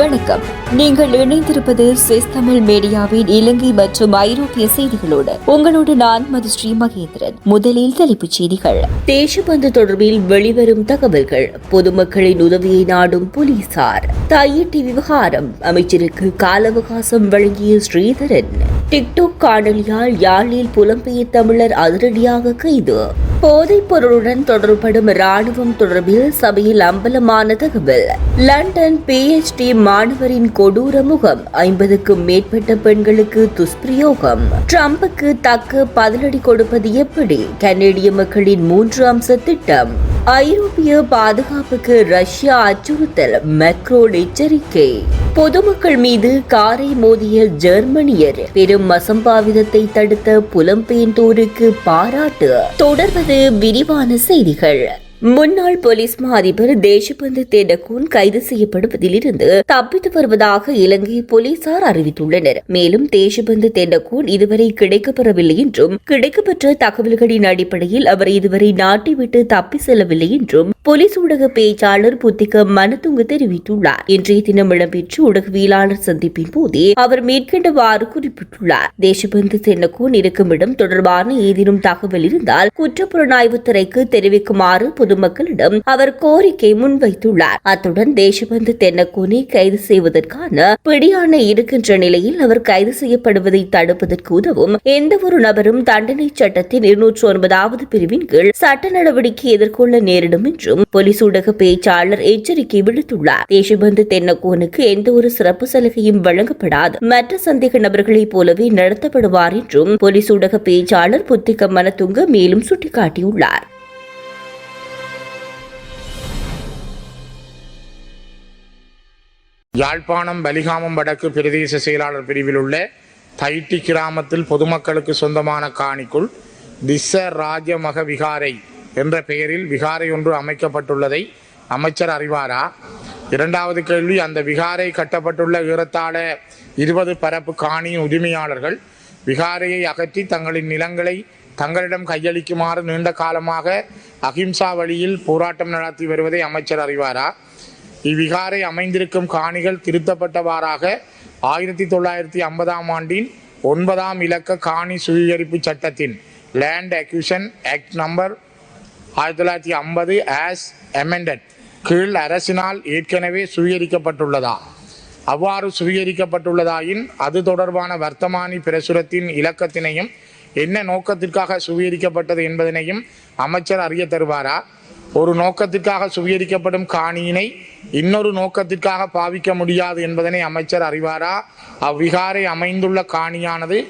வணக்கம். நீங்கள் இணைந்திருப்பது சுவிஸ் தமிழ் மீடியாவின் இலங்கை மற்றும் ஐரோப்பிய செய்திகளோடு உங்களோடு நான் மதுஸ்ரீ மகேந்திரன். முதலில் தலைப்புச் செய்திகள். தேசபந்து தொடர்பில் வெளிவரும் தகவல்கள். பொதுமக்களின் உதவியை நாடும் போலீசார். தையிட்டி விவகாரம். அமைச்சருக்கு கால அவகாசம் வழங்கிய ஸ்ரீதரன். டிக்டாக் காணொலியால் யாழில் புலம்பெயர் தமிழர் அதிரடியாக கைது. போதைப் பொருளுடன் தொடர்படும் ராணுவம் தொடர்பில் சபையில் அம்பலமான தகவல். லண்டன் பிஎச்டி மாணவரின் கொடூர முகம் ஐம்பதுக்கும் மேற்பட்ட பெண்களுக்கு துஷ்பிரயோகம். ட்ரம்புக்கு தக்க பதிலடி கொடுப்பது எப்படி? கனேடிய மக்களின் மூன்று அம்ச திட்டம். ஐரோப்பிய பாதுகாப்புக்கு ரஷ்யா அச்சுறுத்தல் மெக்ரோன் எச்சரிக்கை. பொதுமக்கள் மீது காரை மோதிய ஜெர்மனியர் பெரும் அசம்பாவிதத்தை தடுத்த புலம்பெயர்ந்தோருக்கு பாராட்டு. தொடர்வது விரிவான செய்திகள். முன்னாள் போலீஸ் மா அதிபர் தேசபந்து தேடகூன் கைது செய்யப்படுவதிலிருந்து தப்பித்து வருவதாக இலங்கை போலீசார் அறிவித்துள்ளனர். மேலும் தேசபந்து தேடகூன் இதுவரை கிடைக்கப்பெறவில்லை என்றும் கிடைக்கப்பெற்ற தகவல்களின் அடிப்படையில் அவர் இதுவரை நாட்டை விட்டு தப்பி செல்லவில்லை என்றும் போலீஸ் ஊடக பேச்சாளர் புத்திக மனதுங்க தெரிவித்துள்ளார். இன்றைய தினம் இடம்பெற்ற ஊடகவியலாளர் சந்திப்பின் போதே அவர் மேற்கண்டவாறு குறிப்பிட்டுள்ளார். தேசபந்து தென்னகூன் இருக்கும் இடம் தொடர்பான ஏதேனும் தகவல் இருந்தால் குற்றப்புலனாய்வு துறைக்கு தெரிவிக்குமாறு பொதுமக்களிடம் அவர் கோரிக்கை முன்வைத்துள்ளார். அத்துடன் தேசபந்து தென்னக்கூனை கைது செய்வதற்கான பிடியாணை இருக்கின்ற நிலையில் அவர் கைது செய்யப்படுவதை தடுப்பதற்கு உதவும் எந்த ஒரு நபரும் தண்டனை சட்டத்தின் இருநூற்று ஒன்பதாவது பிரிவின் கீழ் சட்ட நடவடிக்கை எதிர்கொள்ள நேரிடும் என்றும் போலீஸ் ஊடக பேச்சாளர் எச்சரிக்கை விடுத்துள்ளார். தேசபந்து தென்னக்கூனுக்கு எந்த ஒரு சிறப்பு சலுகையும் வழங்கப்படாது. மற்ற சந்தேக நபர்களைப் போலவே நடத்தப்படுவார் என்றும் போலீஸ் ஊடக பேச்சாளர் புத்திக மனத்துங்க மேலும் சுட்டிக்காட்டியுள்ளார். யாழ்ப்பாணம் பலிகாமம் வடக்கு பிரதேச செயலாளர் பிரிவில் உள்ள தைட்டி கிராமத்தில் பொதுமக்களுக்கு சொந்தமான காணிக்குள் திஸ்ஸ ராஜமக விகாரை என்ற பெயரில் விகாரை ஒன்று அமைக்கப்பட்டுள்ளதை அமைச்சர் அறிவாரா? இரண்டாவது கேள்வி அந்த விகாரை கட்டப்பட்டுள்ள ஏறத்தாழ இருபது பரப்பு காணியின் உரிமையாளர்கள் விகாரையை அகற்றி தங்களின் நிலங்களை தங்களிடம் கையளிக்குமாறு நீண்ட காலமாக அகிம்சா வழியில் போராட்டம் நடத்தி வருவதை அமைச்சர் அறிவாரா? இவ்விகாரை அமைந்திருக்கும் காணிகள் திருத்தப்பட்டவாறாக ஆயிரத்தி தொள்ளாயிரத்தி ஐம்பதாம் ஆண்டின் ஒன்பதாம் இலக்க காணி சுவீகரிப்பு சட்டத்தின் லேண்ட் அக்யூஷன் ஆக்ட் நம்பர் ஆயிரத்தி தொள்ளாயிரத்தி ஐம்பது ஆஸ் எமெண்டட் கீழ் அரசினால் ஏற்கனவே சுவீகரிக்கப்பட்டுள்ளதா அவ்வாறு சுவீகரிக்கப்பட்டுள்ளதாயின் அது தொடர்பான வர்த்தமானி பிரசுரத்தின் இலக்கத்தினையும் என்ன நோக்கத்திற்காக சுவீகரிக்கப்பட்டது என்பதனையும் அமைச்சர் அறிய தருவாரா? ஒரு நோக்கத்திற்காக சுவீகரிக்கப்படும் காணியினை இன்னொரு நோக்கத்திற்காக பாவிக்க முடியாது என்பதனை அமைச்சர் அறிவாரா? அவ்விகாரை அமைந்துள்ள காணியானது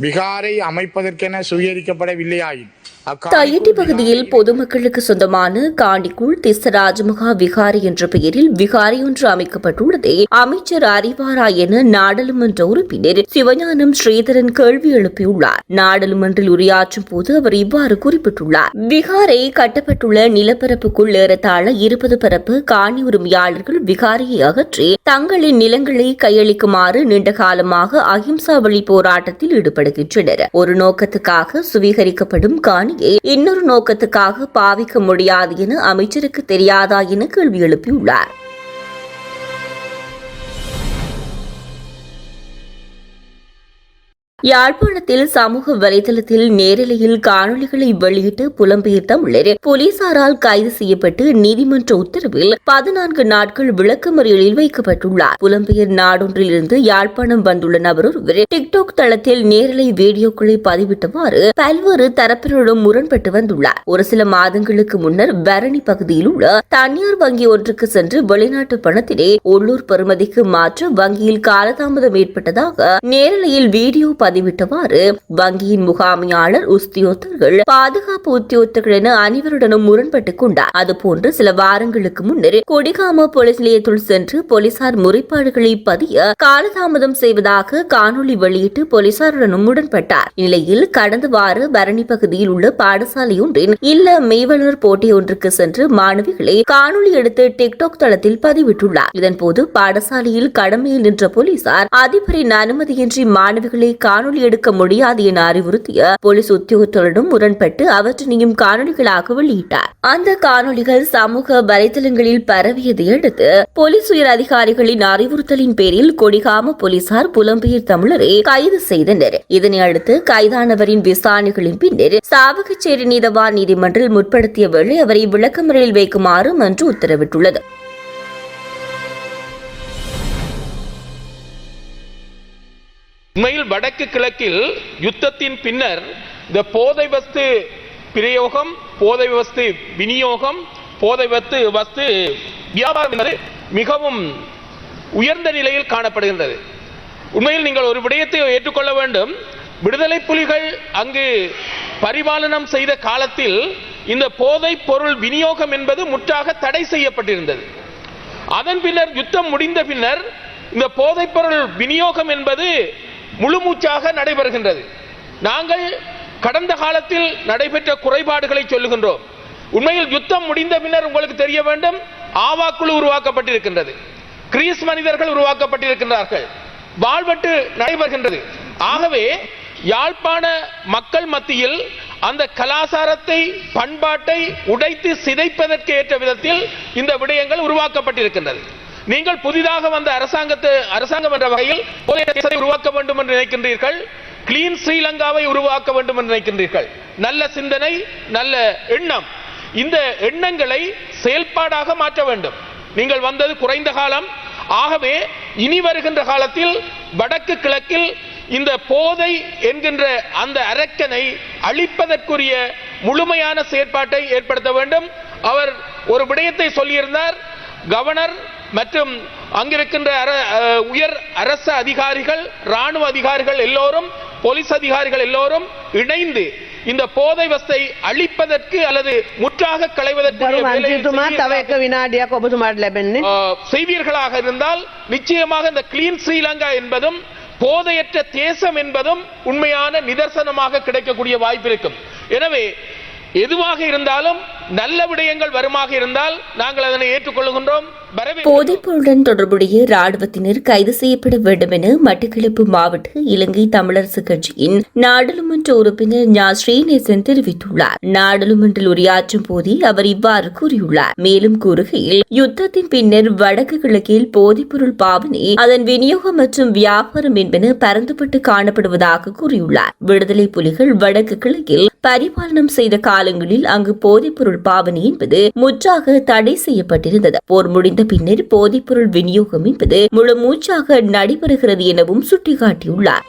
விகாரை அமைப்பதற்கென சுவீகரிக்கப்படவில்லையாயின். தையிட்டி பகுதியில் பொதுமக்களுக்கு சொந்தமான காண்டிக்குள் திஸ்ஸராஜமகா விகாரை என்ற பெயரில் விகாரை ஒன்று அமைக்கப்பட்டுள்ளதை. அமைச்சர் அறிவாரா என நாடாளுமன்ற உறுப்பினர் சிவஞானம் ஸ்ரீதரன் கேள்வி எழுப்பியுள்ளார். நாடாளுமன்றில் உரையாற்றும் போது அவர் இவ்வாறு குறிப்பிட்டுள்ளார். விகாரை கட்டப்பட்டுள்ள நிலப்பரப்புக்குள் ஏறத்தாழ இருபது பரப்பு காணி உரிமையாளர்கள் விகாரையை அகற்றி தங்களின் நிலங்களை கையளிக்குமாறு நீண்ட காலமாக அகிம்சா வழி போராட்டத்தில் ஈடுபடுகின்றனர். ஒரு நோக்கத்துக்காக சுவீகரிக்கப்படும் பணியை இன்னொரு நோக்கத்துக்காக பாவிக்க முடியாது என அமைச்சருக்கு தெரியாதா என கேள்வி எழுப்பியுள்ளார். யாழ்ப்பாணத்தில் சமூக வலைதளத்தில் நேரலையில் காணொலிகளை வெளியிட்டு புலம்பெயர் தமிழர். போலீசாரால் கைது செய்யப்பட்டு நீதிமன்ற உத்தரவில் பதினான்கு நாட்கள் விளக்கமறியலில் வைக்கப்பட்டுள்ளார். புலம்பெயர் நாடொன்றிலிருந்து யாழ்ப்பாணம் வந்துள்ள நபர் ஒருவர் டிக்டாக் தளத்தில் நேரலை வீடியோக்களை பதிவிட்டவாறு பல்வேறு தரப்பினருடன் முரண்பட்டு வந்துள்ளார். ஒரு சில மாதங்களுக்கு முன்னர் பரணி பகுதியில் உள்ள தனியார் வங்கி ஒன்றுக்கு சென்று வெளிநாட்டு பணத்தினை உள்ளூர் பெறுமதிக்கு மாற்ற வங்கியில் காலதாமதம் ஏற்பட்டதாக நேரலையில் வீடியோ பதிவிட்டவாறு வங்கியின் முகாமையாளர் உத்தியோகர்கள் பாதுகாப்பு உத்தியோகர்கள் என அனைவருடனும் முரண்பட்டுக் கொண்டார். அதுபோன்று சில வாரங்களுக்கு முன்னர் கொடிகாம போலீஸ் நிலையத்துள் சென்று போலீசார் முறைப்பாடுகளை பதிய காலதாமதம் செய்வதாக காணொலி வெளியிட்டு போலீசாருடனும் உடன்பட்டார். இந்நிலையில் கடந்த வார பரணி பகுதியில் உள்ள பாடசாலை ஒன்றின் இல்ல மெய்வளர் போட்டி ஒன்றுக்கு சென்று மாணவிகளை காணொலி எடுத்து டிக்டாக் தளத்தில் பதிவிட்டுள்ளார். இதன்போது பாடசாலையில் கடமையில் நின்ற போலீசார் அதிபரின் அனுமதியின்றி மாணவிகளை காண காணொலி எடுக்க முடியாது என அறிவுறுத்திய போலீஸ் உத்தியோகத்தரிடம் முரண்பட்டு அவற்றினையும் காணொலிகளாக வெளியிட்டார். அந்த காணொலிகள் சமூக வலைதளங்களில் பரவியதை அடுத்து போலீஸ் உயர் அதிகாரிகளின் அறிவுறுத்தலின் பேரில் கொடிகாம போலீசார் புலம்பெயர் தமிழரை கைது செய்தனர். இதனை அடுத்து கைதானவரின் விசாரணைகளின் பின்னர் சாவகச்சேரி நீதவான் நீதிமன்றில் முற்படுத்திய வேளை அவரை விளக்கமறையில் வைக்குமாறு மன்று உத்தரவிட்டுள்ளது. உண்மையில் வடக்கு கிழக்கில் யுத்தத்தின் பின்னர் இந்த போதை வஸ்து பிரயோகம் போதை வஸ்து விநியோகம் போதை வஸ்து வஸ்து வியாபாரம் என்பது மிகவும் உயர்ந்த நிலையில் காணப்படுகின்றது. உண்மையில் நீங்கள் ஒரு விடயத்தை ஏற்றுக்கொள்ள வேண்டும். விடுதலை புலிகள் அங்கு பரிபாலனம் செய்த காலத்தில் இந்த போதை பொருள் விநியோகம் என்பது முற்றாக தடை செய்யப்பட்டிருந்தது. அதன் பின்னர் யுத்தம் முடிந்த பின்னர் இந்த போதைப்பொருள் விநியோகம் என்பது முழுமூச்சாக நடைபெறுகின்றது. நாங்கள் கடந்த காலத்தில் நடைபெற்ற குறைபாடுகளை சொல்லுகின்றோம். உண்மையில் யுத்தம் முடிந்த பின்னர் உங்களுக்கு தெரிய வேண்டும் ஆவாக்குழு உருவாக்கப்பட்டிருக்கின்றது. கிரீஸ் மனிதர்கள் உருவாக்கப்பட்டிருக்கின்றார்கள். வாழ்வெட்டு நடைபெறுகின்றது. ஆகவே யாழ்ப்பாண மக்கள் மத்தியில் அந்த கலாசாரத்தை பண்பாட்டை உடைத்து சிதைப்பதற்கு ஏற்ற விதத்தில் இந்த விடயங்கள் உருவாக்கப்பட்டிருக்கின்றது. நீங்கள் புதிதாக வந்த அரசாங்கத்தை அரசாங்கம் என்ற வகையில் உருவாக்க வேண்டும் என்று நினைக்கின்றீர்கள்? கிளீன் ஸ்ரீலங்காவை உருவாக்க வேண்டும் என்று நினைக்கின்றீர்கள். நல்ல சிந்தனை நல்ல எண்ணம். இந்த எண்ணங்களை செயல்பாடாக மாற்ற வேண்டும். நீங்கள் வந்தது குறைந்த காலம். ஆகவே இனி வருகின்ற காலத்தில் வடக்கு கிழக்கில் இந்த போதை என்கின்ற அந்த அரக்கனை அழிப்பதற்குரிய முழுமையான செயற்பாட்டை ஏற்படுத்த வேண்டும். அவர் ஒரு விடயத்தை சொல்லியிருந்தார். கவர்னர் மற்றும் அங்கிருக்கின்ற உயர் அரச அதிகாரிகள் ராணுவ அதிகாரிகள் எல்லோரும் போலீஸ் அதிகாரிகள் எல்லோரும் இணைந்து இந்த போதை வசை அழிப்பதற்கு அல்லது முற்றாக ಕಳೆಯುವುದಕ್ಕೆ ವಿನಾಡಿಯ ಕೊಬದು ಮಾಡಲೇಬೆನ್ನಿ செய்வீர்களாக இருந்தால் நிச்சயமாக இந்த கிளீன் ஸ்ரீலங்கா என்பதும் போதையற்ற தேசம் என்பதும் உண்மையான நிதர்சனமாக கிடைக்கக்கூடிய வாய்ப்பு இருக்கும். எனவே எதுவாக இருந்தாலும் நல்ல விடயங்கள் வருமாக இருந்தால் நாங்கள் அதனை ஏற்றுக்கொள்கின்றோம். போதைப்பொருளுடன் தொடர்புடைய ராணுவத்தினர் கைது செய்யப்பட வேண்டும் என மட்டக்களப்பு மாவட்ட இலங்கை தமிழரசு கட்சியின் நாடாளுமன்ற உறுப்பினர் ஞா. ஸ்ரீநேசன் தெரிவித்துள்ளார். நாடாளுமன்றில் உரையாற்றும் போதே அவர் இவ்வாறு கூறியுள்ளார். மேலும் கூறுகையில் யுத்தத்தின் பின்னர் வடக்கு கிழக்கில் போதைப்பொருள் பாவனை அதன் விநியோகம் மற்றும் வியாபாரம் என்பன பரந்துபட்டு காணப்படுவதாக கூறியுள்ளார். விடுதலை புலிகள் வடக்கு கிழக்கில் பரிபாலனம் செய்த காலங்களில் அங்கு போதைப்பொருள் பாவனை என்பது முற்றாக தடை செய்யப்பட்டிருந்தது. போர் முடிந்த பின்னர் போதைப்பொருள் விநியோகம் என்பது முழு மூச்சாக நடைபெறுகிறது எனவும் சுட்டிக்காட்டியுள்ளார்.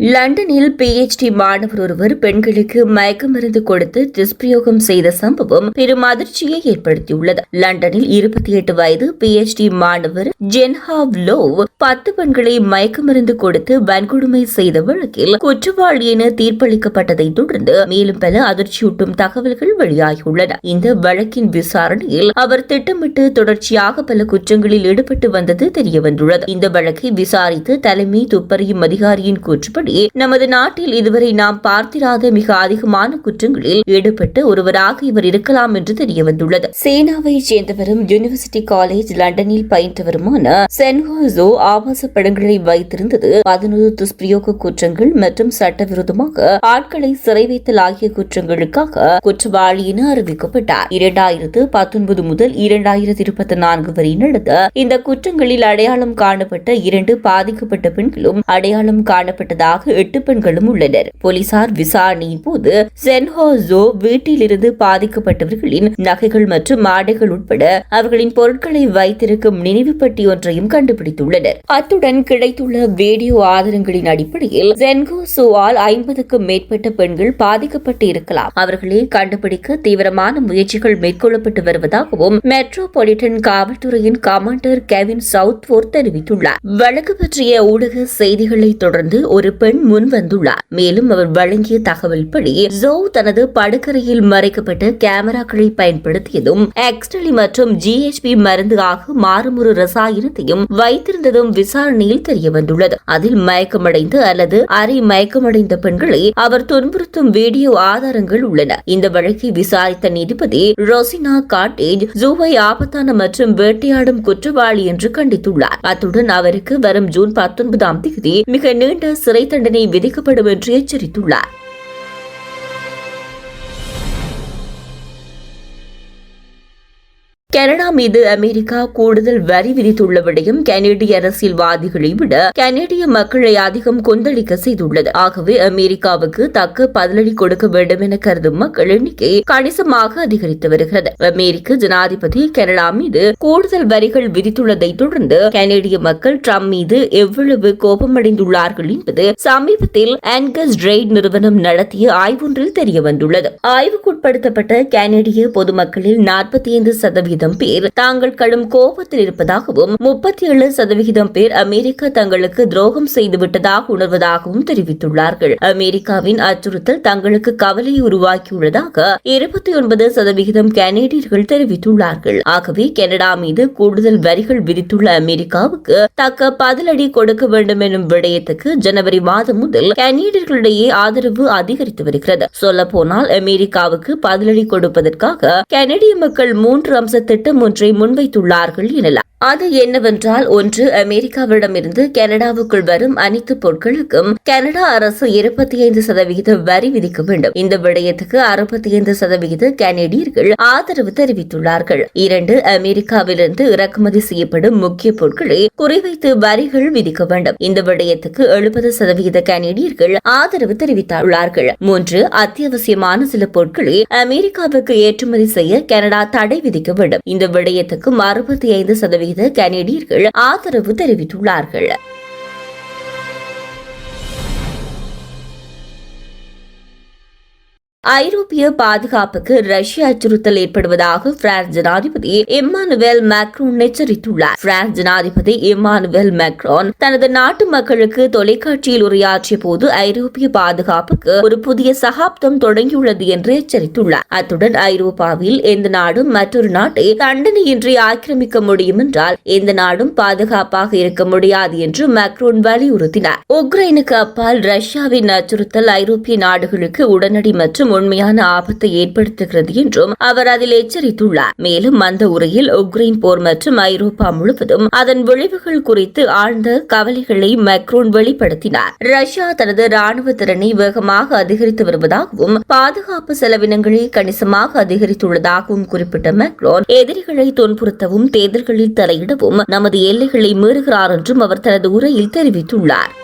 லண்டனில் பிஎச்டி மாணவர் ஒருவர் பெண்களுக்கு மயக்க மருந்து கொடுத்து துஷ்பிரயோகம் செய்த சம்பவம் பெரும் அதிர்ச்சியை ஏற்படுத்தியுள்ளது. லண்டனில் இருபத்தி எட்டு வயது பிஎச்டி மாணவர் ஜென்ஹாவ் லோவ் பத்து பெண்களை மயக்க மருந்து கொடுத்து வன்கொடுமை செய்த வழக்கில் குற்றவாளி என தீர்ப்பளிக்கப்பட்டதை தொடர்ந்து மேலும் பல அதிர்ச்சியூட்டும் தகவல்கள் வெளியாகியுள்ளன. இந்த வழக்கின் விசாரணையில் அவர் திட்டமிட்டு தொடர்ச்சியாக பல குற்றங்களில் ஈடுபட்டு வந்தது தெரியவந்துள்ளது. இந்த வழக்கை விசாரித்து தலைமை துப்பறியும் அதிகாரியின் கூற்றுப்படி நமது நாட்டில் இதுவரை நாம் பார்த்திராத மிக அதிகமான குற்றங்களில் ஈடுபட்டு ஒருவராக இவர் இருக்கலாம் என்று தெரியவந்துள்ளது. சேனாவை சேர்ந்தவரும் யூனிவர்சிட்டி காலேஜ் லண்டனில் பயின்றவருமான சென்ஹோசோ ஆபாச படங்களை வைத்திருந்தது. பதினொரு துஷ்பிரயோக குற்றங்கள் மற்றும் சட்டவிரோதமாக ஆட்களை சிறை வைத்தல் ஆகிய குற்றங்களுக்காக குற்றவாளி என அறிவிக்கப்பட்டார். இரண்டாயிரத்து பத்தொன்பது முதல் இரண்டாயிரத்தி இருபத்தி நான்கு வரை நடந்த இந்த குற்றங்களில் அடையாளம் காணப்பட்ட இரண்டு பாதிக்கப்பட்ட பெண்களும் அடையாளம் காணப்பட்டதாக எட்டு பெண்களும் உள்ளனர். போலீசார் விசாரணையின் போது சென்ஹோசோ வீட்டிலிருந்து பாதிக்கப்பட்டவர்களின் நகைகள் மற்றும் ஆடைகள் உட்பட அவர்களின் பொருட்களை வைத்திருக்கும் நினைவு பெட்டி ஒன்றையும் கண்டுபிடித்துள்ளனர். அத்துடன் கிடைத்துள்ள வீடியோ ஆதாரங்களின் அடிப்படையில் சென்ஹோசோவால் ஐம்பதுக்கும் மேற்பட்ட பெண்கள் பாதிக்கப்பட்டு இருக்கலாம். அவர்களை கண்டுபிடிக்க தீவிரமான முயற்சிகள் மேற்கொள்ளப்பட்டு வருவதாகவும் மெட்ரோபாலிட்டன் காவல்துறையின் கமாண்டர் கெவின் சவுத்வோர்த் தெரிவித்துள்ளார். வழக்கு பற்றிய ஊடக செய்திகளை தொடர்ந்து ஒரு பெண் பெண் முன் வந்துள்ளார். மேலும் அவர் வழங்கிய தகவல்படி ஜோ தனது படுக்கரையில் மறைக்கப்பட்ட கேமராக்களை பயன்படுத்தியதும் எக்ஸ்டலி மற்றும் ஜிஎச்பி மருந்து ஆக மாறுமுறு ரசாயனத்தையும் வைத்திருந்ததும் விசாரணையில் தெரிய வந்துள்ளது அதில் மயக்கமடைந்து அல்லது அரை மயக்கமடைந்த பெண்களை அவர் துன்புறுத்தும் வீடியோ ஆதாரங்கள் உள்ளன. இந்த வழக்கை விசாரித்த நீதிபதி ரோசினா காட்டேஜ் ஜூவை ஆபத்தான மற்றும் வேட்டையாடும் குற்றவாளி என்று கண்டித்துள்ளார். அத்துடன் அவருக்கு வரும் ஜூன் பத்தொன்பதாம் தேதி மிக நீண்ட சிறை தண்டனை விதிக்கப்படும் என்று எச்சரித்துள்ளார். கனடா மீது அமெரிக்கா கூடுதல் வரி விதித்துள்ள விடயம் கனேடிய அரசியல்வாதிகளை விட கனேடிய மக்களை அதிகம் கொந்தளிக்க செய்துள்ளது. ஆகவே அமெரிக்காவுக்கு தக்க பதிலடி கொடுக்க வேண்டும் என கருதும் மக்கள் எண்ணிக்கை கணிசமாக அதிகரித்து வருகிறது. அமெரிக்க ஜனாதிபதி கனடா மீது கூடுதல் வரிகள் விதித்துள்ளதை தொடர்ந்து கனேடிய மக்கள் ட்ரம்ப் மீது எவ்வளவு கோபமடைந்துள்ளார்கள் என்பது சமீபத்தில் ஆன்கஸ் ரெய்ட் நிறுவனம் நடத்திய ஆய்வொன்றில் தெரிய வந்துள்ளது ஆய்வுக்குட்படுத்தப்பட்ட கனேடிய பொதுமக்களில் நாற்பத்தி ஐந்து சதவீதம் பேர் தாங்கள் கடும் கோபத்தில் இருப்பதாகவும் முப்பத்தி ஏழு சதவிகிதம் பேர் அமெரிக்கா தங்களுக்கு துரோகம் செய்துவிட்டதாக உணர்வதாகவும் தெரிவித்துள்ளார்கள். அமெரிக்காவின் அச்சுறுத்தல் தங்களுக்கு கவலையை உருவாக்கியுள்ளதாக இருபத்தி ஒன்பது சதவிகிதம் கனேடியர்கள் தெரிவித்துள்ளார்கள். ஆகவே கனடா மீது கூடுதல் வரிகள் விதித்துள்ள அமெரிக்காவுக்கு தக்க பதிலடி கொடுக்க வேண்டும் எனும் விடயத்துக்கு ஜனவரி மாதம் முதல் கனேடியர்களிடையே ஆதரவு அதிகரித்து வருகிறது. சொல்லப்போனால் அமெரிக்காவுக்கு பதிலடி கொடுப்பதற்காக கனடிய மக்கள் மூன்று அம்ச திட்டம் ஒன்றை முன்வைத்துள்ளார்கள் எனலாம். அது என்னவென்றால் ஒன்று அமெரிக்காவிடமிருந்து கனடாவுக்குள் வரும் அனைத்து பொருட்களுக்கும் கனடா அரசு இருபத்தி ஐந்து சதவிகித வரி விதிக்க வேண்டும். இந்த விடயத்துக்கு அறுபத்தி ஐந்து சதவிகித கனடியர்கள் ஆதரவு தெரிவித்துள்ளார்கள். இரண்டு அமெரிக்காவிலிருந்து இறக்குமதி செய்யப்படும் முக்கிய பொருட்களை குறிவைத்து வரிகள் விதிக்க வேண்டும். இந்த விடயத்துக்கு எழுபது சதவிகித கனடியர்கள் ஆதரவு தெரிவித்துள்ளார்கள். மூன்று அத்தியாவசியமான சில பொருட்களை அமெரிக்காவுக்கு ஏற்றுமதி செய்ய கனடா தடை விதிக்க வேண்டும். இந்த விடயத்துக்கும் அறுபத்தி ஐந்து சதவீத சதவிகித கனேடியர்கள் ஆதரவு தெரிவித்துள்ளார்கள். ஐரோப்பிய பாதுகாப்புக்கு ரஷ்ய அச்சுறுத்தல் ஏற்படுவதாக பிரான்ஸ் ஜனாதிபதி இம்மானுவேல் மேக்ரோன் எச்சரித்துள்ளார். பிரான்ஸ் ஜனாதிபதி இம்மானுவேல் மேக்ரோன் தனது நாட்டு மக்களுக்கு தொலைக்காட்சியில் உரையாற்றிய போது ஐரோப்பிய பாதுகாப்புக்கு ஒரு புதிய சகாப்தம் தொடங்கியுள்ளது என்று எச்சரித்துள்ளார். அத்துடன் ஐரோப்பாவில் எந்த நாடும் மற்றொரு நாட்டை தண்டனையின்றி ஆக்கிரமிக்க முடியும் என்றால் எந்த நாடும் பாதுகாப்பாக இருக்க முடியாது என்று மேக்ரோன் வலியுறுத்தினார். உக்ரைனுக்கு அப்பால் ரஷ்யாவின் அச்சுறுத்தல் ஐரோப்பிய நாடுகளுக்கு உடனடி மற்றும் மேலும் உண்மையான ஆபத்தை ஏற்படுத்துகிறது என்றும் அவர் அதில் எச்சரித்துள்ளார். மேலும் அந்த உரையில் உக்ரைன் போர் மற்றும் ஐரோப்பா முழுவதும் அதன் விளைவுகள் குறித்து ஆழ்ந்த கவலைகளை மேக்ரோன் வெளிப்படுத்தினார். ரஷ்யா தனது ராணுவ திறனை வேகமாக அதிகரித்து வருவதாகவும் பாதுகாப்பு செலவினங்களை கணிசமாக அதிகரித்துள்ளதாகவும் குறிப்பிட்ட மேக்ரோன் எதிரிகளை துன்புறுத்தவும் தேர்தல்களில் தலையிடவும் நமது எல்லைகளை மீறுகிறார் என்றும் அவர் தனது உரையில் தெரிவித்துள்ளார்.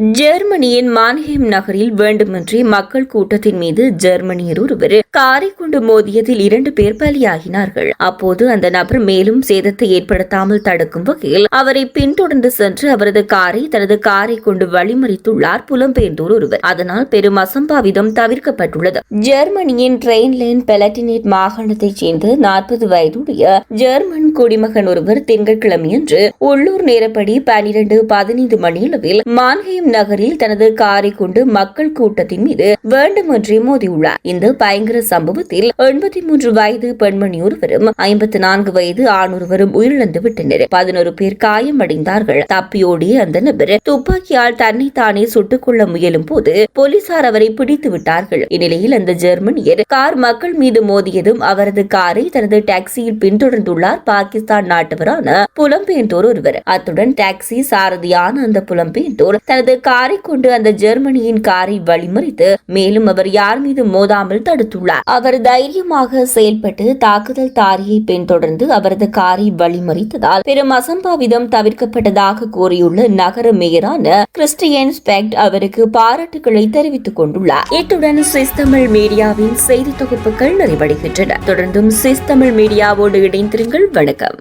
ஜெர்மனியின் மான்ஹேம் நகரில் வேண்டுமென்றே மக்கள் கூட்டத்தின் மீது ஜெர்மனியர் ஒருவர் காரை கொண்டு மோதியதில் இரண்டு பேர் பலியாகினார்கள். அப்போது அந்த நபர் மேலும் சேதத்தை ஏற்படுத்தாமல் தடுக்கும் வகையில் அவரை பின்தொடர்ந்து சென்று அவரது காரை தனது காரை கொண்டு வழிமறித்துள்ளார் புலம்பெயர்ந்தோர் ஒருவர். அதனால் பெரும் அசம்பாவிதம் தவிர்க்கப்பட்டுள்ளது. ஜெர்மனியின் ட்ரெயின்லேன் பெலட்டினேட் மாகாணத்தைச் சேர்ந்த நாற்பது வயதுடைய ஜெர்மன் குடிமகன் ஒருவர் திங்கட்கிழமையன்று உள்ளூர் நேரப்படி பனிரெண்டு பதினைந்து மணியளவில் மான்ஹேம் நகரில் தனது காரை கொண்டு மக்கள் கூட்டத்தின் மீது வேண்டுமென்றே மோதியுள்ளார். இந்த பயங்கர சம்பவத்தில் எண்பத்தி மூன்று வயது பெண்மணி ஒருவரும் ஐம்பத்தி நான்கு வயது ஆண் ஒருவரும் உயிரிழந்து விட்டனர். பதினோரு பேர் காயமடைந்தார்கள். தப்பியோடிய அந்த நபர் துப்பாக்கியால் தன்னைத்தானே சுட்டுக் கொள்ள முயலும் போது போலீசார் அவரை பிடித்து விட்டார்கள். இந்நிலையில் அந்த ஜெர்மனியர் கார் மக்கள் மீது மோதியதும் அவரது காரை தனது டாக்ஸியில் பின்தொடர்ந்துள்ளார். பாகிஸ்தான் நாட்டவரான புலம்பெயர்ந்தோர் ஒருவர். அத்துடன் டாக்ஸி சாரதியான அந்த புலம்பெயர்ந்தோர் தனது காரை கொண்டு அந்த ஜெர்மனியின் காரை வழிமறித்து மேலும் அவர் யார் மீது மோதாமல் தடுத்துள்ளார். அவர் தைரியமாக செயல்பட்டு தாக்குதல் தாரியை பின்தொடர்ந்து அவரது காரை வழிமறித்ததால் பெரும் அசம்பாவிதம் தவிர்க்கப்பட்டதாக கூறியுள்ள நகர மேயரான கிறிஸ்டியன் ஸ்பெக்ட் அவருக்கு பாராட்டுகளை தெரிவித்துக் கொண்டுள்ளார். இத்துடன் சுவிஸ் தமிழ் மீடியாவின் செய்தி தொகுப்புகள் நிறைவடைகின்றன. தொடர்ந்தும் சுவிஸ் தமிழ் மீடியாவோடு இணைந்திருங்கள். வணக்கம்.